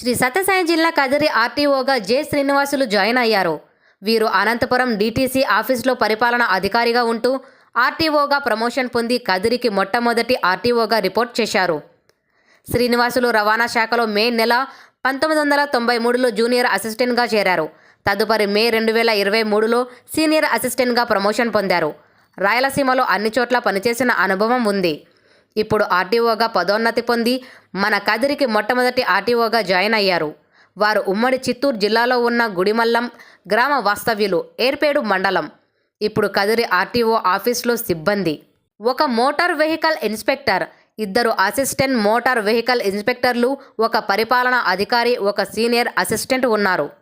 శ్రీ సత్యసాయి జిల్లా కదిరి ఆర్టీఓగా J Srinivasulu join అయ్యారు. వీరు అనంతపురం డీటీసీ ఆఫీస్లో పరిపాలన అధికారిగా ఉంటూ ఆర్టీఓగా ప్రమోషన్ పొంది కదిరికి మొట్టమొదటి ఆర్టీఓగా రిపోర్ట్ చేశారు. శ్రీనివాసులు రవాణా శాఖలో మే నెల పంతొమ్మిది వందల తొంభై మూడులో జూనియర్ అసిస్టెంట్గా చేరారు. తదుపరి మే రెండు వేల ఇరవై మూడులో సీనియర్ అసిస్టెంట్గా ప్రమోషన్ పొందారు. రాయలసీమలో అన్ని చోట్ల పనిచేసిన అనుభవం ఉంది. ఇప్పుడు ఆర్టీఓగా పదోన్నతి పొంది మన కదిరికి మొట్టమొదటి ఆర్టీఓగా జాయిన్ అయ్యారు. వారు ఉమ్మడి చిత్తూరు జిల్లాలో ఉన్న గుడిమల్లం గ్రామ వాస్తవ్యులు ఏర్పేడు మండలం. ఇప్పుడు కదిరి ఆర్టీఓ ఆఫీస్లో సిబ్బంది. ఒక మోటార్ వెహికల్ ఇన్స్పెక్టర్ ఇద్దరు అసిస్టెంట్ మోటార్ వెహికల్ ఇన్స్పెక్టర్లు ఒక పరిపాలనా అధికారి ఒక సీనియర్ అసిస్టెంట్ ఉన్నారు.